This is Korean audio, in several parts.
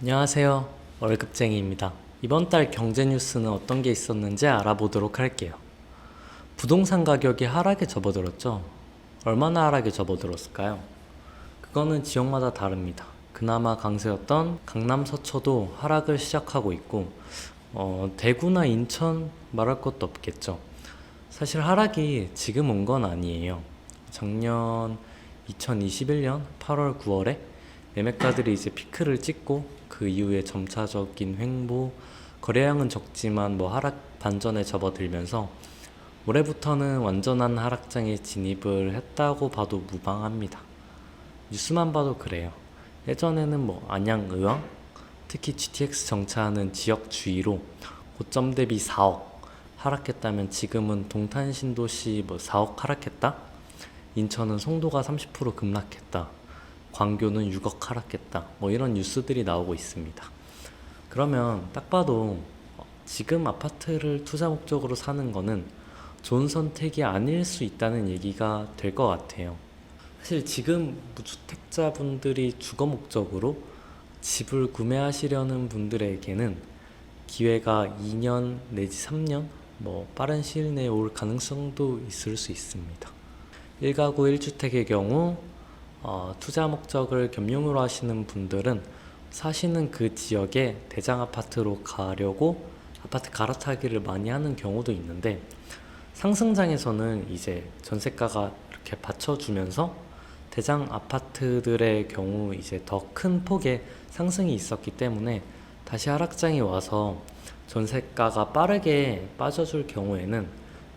안녕하세요. 월급쟁이입니다. 이번 달 경제 뉴스는 어떤 게 있었는지 알아보도록 할게요. 부동산 가격이 하락에 접어들었죠. 얼마나 하락에 접어들었을까요? 그거는 지역마다 다릅니다. 그나마 강세였던 강남 서초도 하락을 시작하고 있고, 어, 대구나 인천 말할 것도 없겠죠. 사실 하락이 지금 온 건 아니에요. 작년 2021년 8월, 9월에 매매가들이 이제 피크를 찍고 그 이후에 점차적인 횡보, 거래량은 적지만 뭐 하락 반전에 접어들면서 올해부터는 완전한 하락장에 진입을 했다고 봐도 무방합니다. 뉴스만 봐도 그래요. 예전에는 뭐 안양, 의왕, 특히 GTX 정차하는 지역 주위로 고점 대비 4억 하락했다면 지금은 동탄 신도시 뭐 4억 하락했다? 인천은 송도가 30% 급락했다. 광교는 6억 하락했다. 뭐 이런 뉴스들이 나오고 있습니다. 그러면 딱 봐도 어, 지금 아파트를 투자 목적으로 사는 거는 좋은 선택이 아닐 수 있다는 얘기가 될 것 같아요. 사실 지금 무주택자분들이 주거 목적으로 집을 구매하시려는 분들에게는 기회가 2년 내지 3년 뭐 빠른 시일 내에 올 가능성도 있을 수 있습니다. 1가구 1주택의 경우 어, 투자 목적을 겸용으로 하시는 분들은 사시는 그 지역에 대장 아파트로 가려고 아파트 갈아타기를 많이 하는 경우도 있는데 상승장에서는 이제 전세가가 이렇게 받쳐주면서 대장 아파트들의 경우 이제 더 큰 폭의 상승이 있었기 때문에 다시 하락장이 와서 전세가가 빠르게 빠져줄 경우에는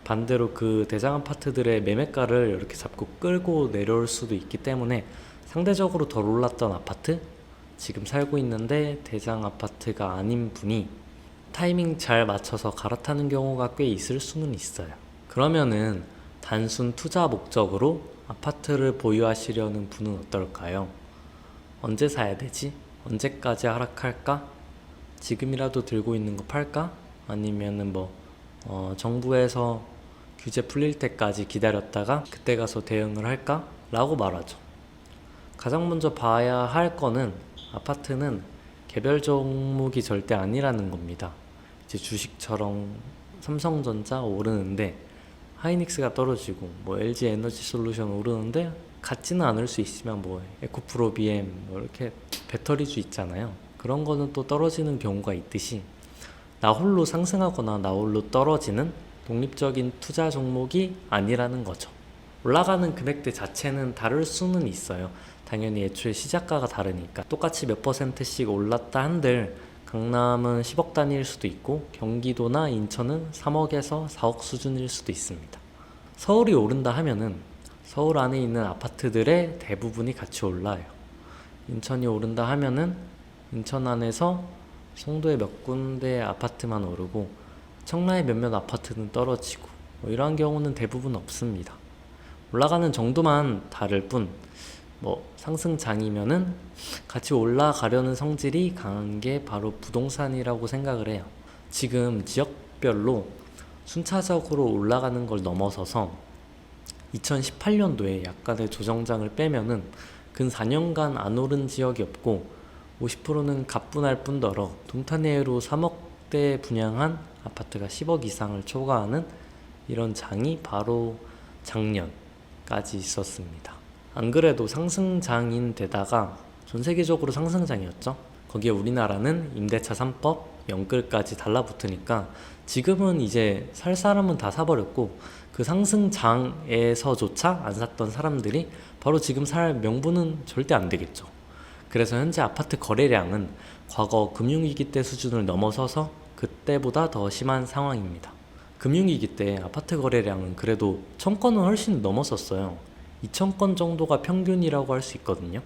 반대로 그 대장 아파트들의 매매가를 이렇게 잡고 끌고 내려올 수도 있기 때문에 상대적으로 덜 올랐던 아파트 지금 살고 있는데 대장 아파트가 아닌 분이 타이밍 잘 맞춰서 갈아타는 경우가 꽤 있을 수는 있어요. 그러면은 단순 투자 목적으로 아파트를 보유하시려는 분은 어떨까요? 언제 사야 되지? 언제까지 하락할까? 지금이라도 들고 있는 거 팔까? 아니면은 뭐 어, 정부에서 규제 풀릴 때까지 기다렸다가 그때 가서 대응을 할까? 라고 말하죠. 가장 먼저 봐야 할 거는 아파트는 개별 종목이 절대 아니라는 겁니다. 이제 주식처럼 삼성전자 오르는데 하이닉스가 떨어지고 뭐 LG 에너지 솔루션 오르는데 같지는 않을 수 있지만 뭐 에코프로 BM 뭐 이렇게 배터리주 있잖아요. 그런 거는 또 떨어지는 경우가 있듯이 나 홀로 상승하거나 나 홀로 떨어지는 독립적인 투자 종목이 아니라는 거죠. 올라가는 금액대 자체는 다를 수는 있어요. 당연히 애초에 시작가가 다르니까 똑같이 몇 퍼센트씩 올랐다 한들 강남은 10억 단위일 수도 있고 경기도나 인천은 3억에서 4억 수준일 수도 있습니다. 서울이 오른다 하면은 서울 안에 있는 아파트들의 대부분이 같이 올라요. 인천이 오른다 하면은 인천 안에서 송도의 몇 군데 아파트만 오르고 청라의 몇몇 아파트는 떨어지고 뭐 이러한 경우는 대부분 없습니다. 올라가는 정도만 다를 뿐, 뭐 상승장이면은 같이 올라가려는 성질이 강한 게 바로 부동산이라고 생각을 해요. 지금 지역별로 순차적으로 올라가는 걸 넘어서서 2018년도에 약간의 조정장을 빼면은 근 4년간 안 오른 지역이 없고 50%는 가뿐할 뿐더러 동탄내로 3억대 분양한 아파트가 10억 이상을 초과하는 이런 장이 바로 작년까지 있었습니다. 안 그래도 상승장인 데다가 전 세계적으로 상승장이었죠. 거기에 우리나라는 임대차 3법, 연끌까지 달라붙으니까 지금은 이제 살 사람은 다 사버렸고 그 상승장에서조차 안 샀던 사람들이 바로 지금 살 명분은 절대 안 되겠죠. 그래서 현재 아파트 거래량은 과거 금융위기 때 수준을 넘어서서 그때보다 더 심한 상황입니다. 금융위기 때 아파트 거래량은 그래도 천 건은 훨씬 넘었었어요. 2천 건 정도가 평균이라고 할 수 있거든요.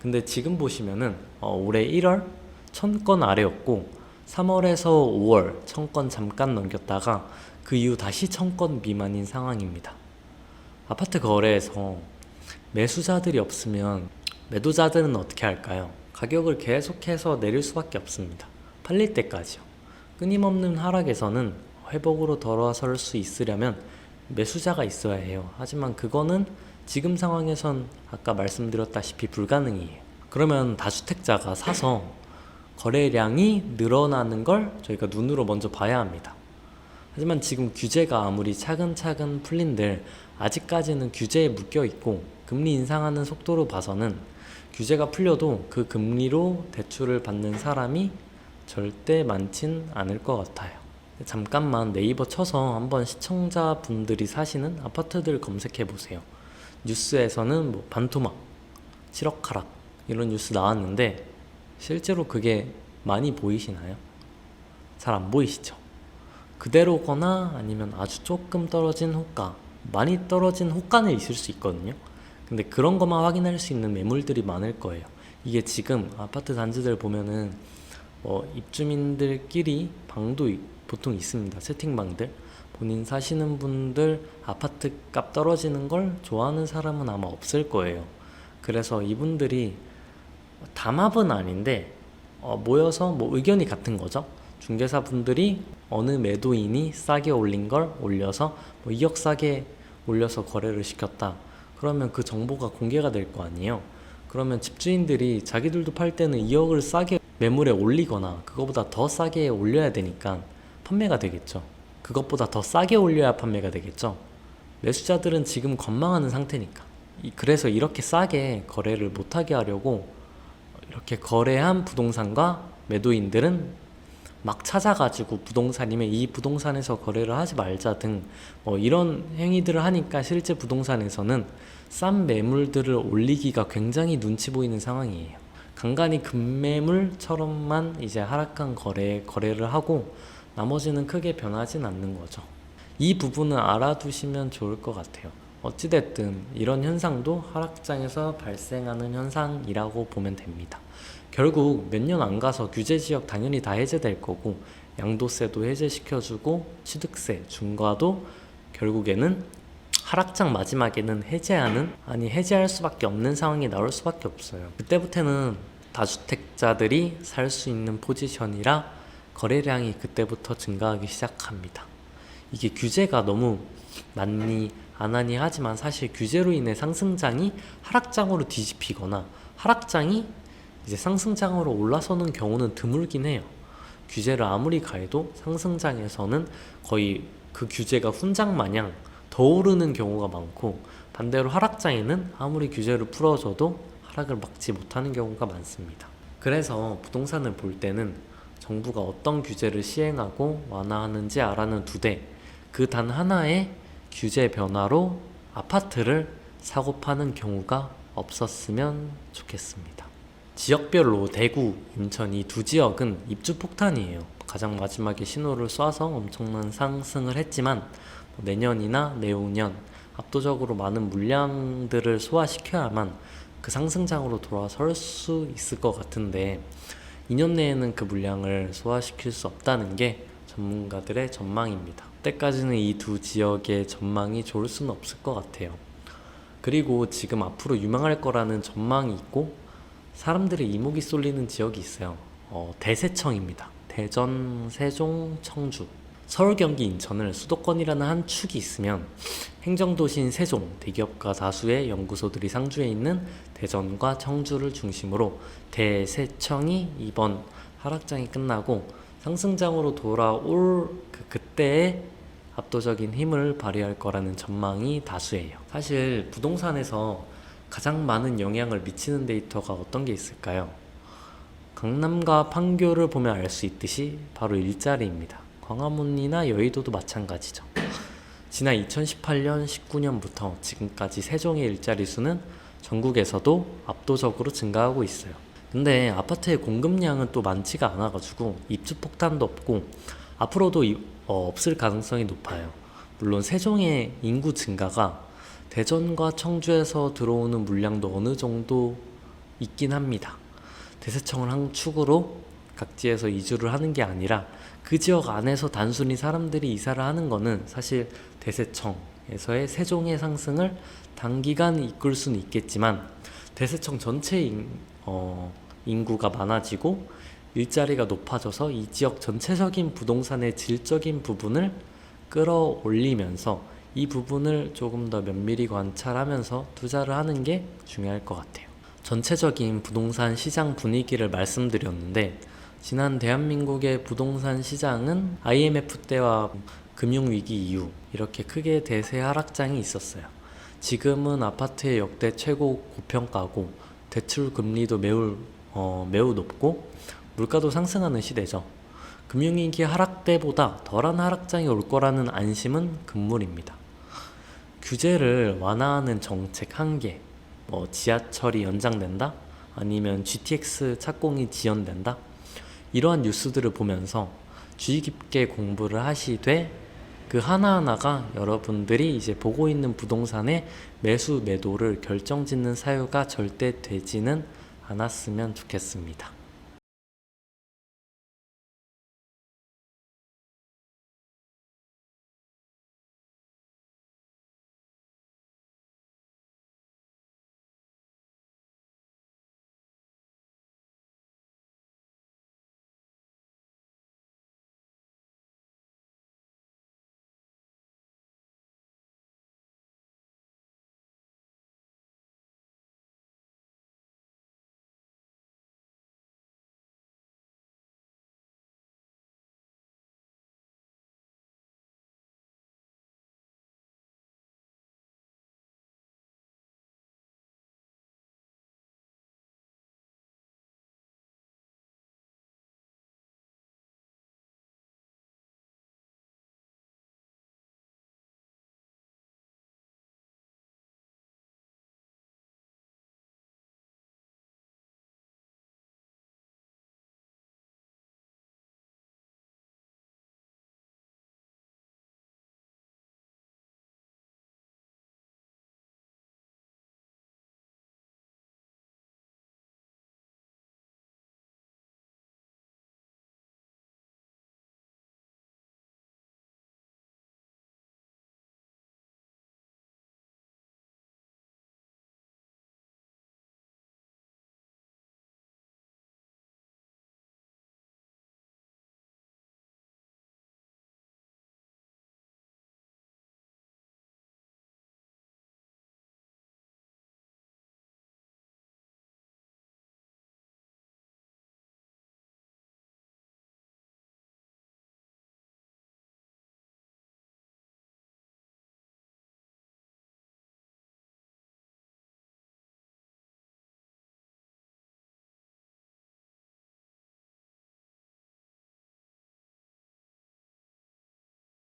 근데 지금 보시면은 어, 올해 1월 천건 아래였고 3월에서 5월 천건 잠깐 넘겼다가 그 이후 다시 천건 미만인 상황입니다. 아파트 거래에서 매수자들이 없으면 매도자들은 어떻게 할까요? 가격을 계속해서 내릴 수밖에 없습니다. 팔릴 때까지요. 끊임없는 하락에서는 회복으로 돌아설 수 있으려면 매수자가 있어야 해요. 하지만 그거는 지금 상황에선 아까 말씀드렸다시피 불가능이에요. 그러면 다주택자가 사서 거래량이 늘어나는 걸 저희가 눈으로 먼저 봐야 합니다. 하지만 지금 규제가 아무리 차근차근 풀린들 아직까지는 규제에 묶여 있고 금리 인상하는 속도로 봐서는 규제가 풀려도 그 금리로 대출을 받는 사람이 절대 많진 않을 것 같아요. 잠깐만 네이버 쳐서 한번 시청자분들이 사시는 아파트들 검색해 보세요. 뉴스에서는 뭐 반토막, 7억 하락 이런 뉴스 나왔는데 실제로 그게 많이 보이시나요? 잘 안 보이시죠? 그대로거나 아니면 아주 조금 떨어진 호가, 많이 떨어진 호가는 있을 수 있거든요. 근데 그런 것만 확인할 수 있는 매물들이 많을 거예요. 이게 지금 아파트 단지들 보면은 뭐 입주민들끼리 방도 이- 보통 있습니다. 채팅방들. 본인 사시는 분들 아파트 값 떨어지는 걸 좋아하는 사람은 아마 없을 거예요. 그래서 이분들이 담합은 아닌데 어, 모여서 뭐 의견이 같은 거죠. 중개사 분들이 어느 매도인이 싸게 올린 걸 올려서 뭐 2억 싸게 올려서 거래를 시켰다. 그러면 그 정보가 공개가 될 거 아니에요. 그러면 집주인들이 자기들도 팔 때는 2억을 싸게 매물에 올리거나 그거보다 더 싸게 올려야 되니까 판매가 되겠죠. 그것보다 더 싸게 올려야 판매가 되겠죠. 매수자들은 지금 건망하는 상태니까. 이- 그래서 이렇게 싸게 거래를 못하게 하려고 이렇게 거래한 부동산과 매도인들은 막 찾아가지고 부동산이면 이 부동산에서 거래를 하지 말자 등뭐 이런 행위들을 하니까 실제 부동산에서는 싼 매물들을 올리기가 굉장히 눈치 보이는 상황이에요. 간간히 금매물처럼만 이제 하락한 거래 거래를 하고 나머지는 크게 변하진 않는 거죠. 이 부분은 알아두시면 좋을 것 같아요. 어찌됐든 이런 현상도 하락장에서 발생하는 현상이라고 보면 됩니다. 결국 몇 년 안 가서 규제 지역 당연히 다 해제될 거고 양도세도 해제시켜주고 취득세, 중과도 결국에는 하락장 마지막에는 해제하는 아니 해제할 수밖에 없는 상황이 나올 수밖에 없어요. 그때부터는 다주택자들이 살 수 있는 포지션이라 거래량이 그때부터 증가하기 시작합니다. 이게 규제가 너무 많니 안 하니 하지만 사실 규제로 인해 상승장이 하락장으로 뒤집히거나 하락장이 이제 상승장으로 올라서는 경우는 드물긴 해요. 규제를 아무리 가해도 상승장에서는 거의 그 규제가 훈장 마냥 더 오르는 경우가 많고 반대로 하락장에는 아무리 규제를 풀어줘도 하락을 막지 못하는 경우가 많습니다. 그래서 부동산을 볼 때는 정부가 어떤 규제를 시행하고 완화하는지 알아는 두되 그 단 하나의 규제 변화로 아파트를 사고 파는 경우가 없었으면 좋겠습니다. 지역별로 대구, 인천 이 두 지역은 입주 폭탄이에요. 가장 마지막에 신호를 쏴서 엄청난 상승을 했지만 뭐 내년이나 내후년 압도적으로 많은 물량들을 소화시켜야만 그 상승장으로 돌아설 수 있을 것 같은데 2년 내에는 그 물량을 소화시킬 수 없다는 게 전문가들의 전망입니다. 때까지는 이 두 지역의 전망이 좋을 수는 없을 것 같아요. 그리고 지금 앞으로 유망할 거라는 전망이 있고 사람들의 이목이 쏠리는 지역이 있어요. 어, 대세청입니다. 대전, 세종, 청주. 서울, 경기, 인천을 수도권이라는 한 축이 있으면 행정도시인 세종, 대기업가 다수의 연구소들이 상주해 있는 대전과 청주를 중심으로 대세청이 이번 하락장이 끝나고 상승장으로 돌아올 그 그때의 압도적인 힘을 발휘할 거라는 전망이 다수예요. 사실 부동산에서 가장 많은 영향을 미치는 데이터가 어떤 게 있을까요? 강남과 판교를 보면 알 수 있듯이 바로 일자리입니다. 광화문이나 여의도도 마찬가지죠. 지난 2018년, 19년부터 지금까지 세종의 일자리 수는 전국에서도 압도적으로 증가하고 있어요. 근데 아파트의 공급량은 또 많지가 않아가지고 입주 폭탄도 없고 앞으로도 이- 어, 없을 가능성이 높아요. 물론 세종의 인구 증가가 대전과 청주에서 들어오는 물량도 어느 정도 있긴 합니다. 대세청을 한 축으로 각지에서 이주를 하는 게 아니라 그 지역 안에서 단순히 사람들이 이사를 하는 거는 사실 대세청에서의 세종의 상승을 단기간 이끌 수는 있겠지만 대세청 전체 인, 어, 인구가 많아지고 일자리가 높아져서 이 지역 전체적인 부동산의 질적인 부분을 끌어올리면서 이 부분을 조금 더 면밀히 관찰하면서 투자를 하는 게 중요할 것 같아요. 전체적인 부동산 시장 분위기를 말씀드렸는데 지난 대한민국의 부동산 시장은 IMF 때와 금융위기 이후 이렇게 크게 대세 하락장이 있었어요. 지금은 아파트의 역대 최고 고평가고 대출 금리도 매우 어, 매우 높고 물가도 상승하는 시대죠. 금융위기 하락 때보다 덜한 하락장이 올 거라는 안심은 금물입니다. 규제를 완화하는 정책 한계, 뭐 지하철이 연장된다, 아니면 GTX 착공이 지연된다, 이러한 뉴스들을 보면서 주의 깊게 공부를 하시되 그 하나하나가 여러분들이 이제 보고 있는 부동산의 매수 매도를 결정짓는 사유가 절대 되지는 않았으면 좋겠습니다.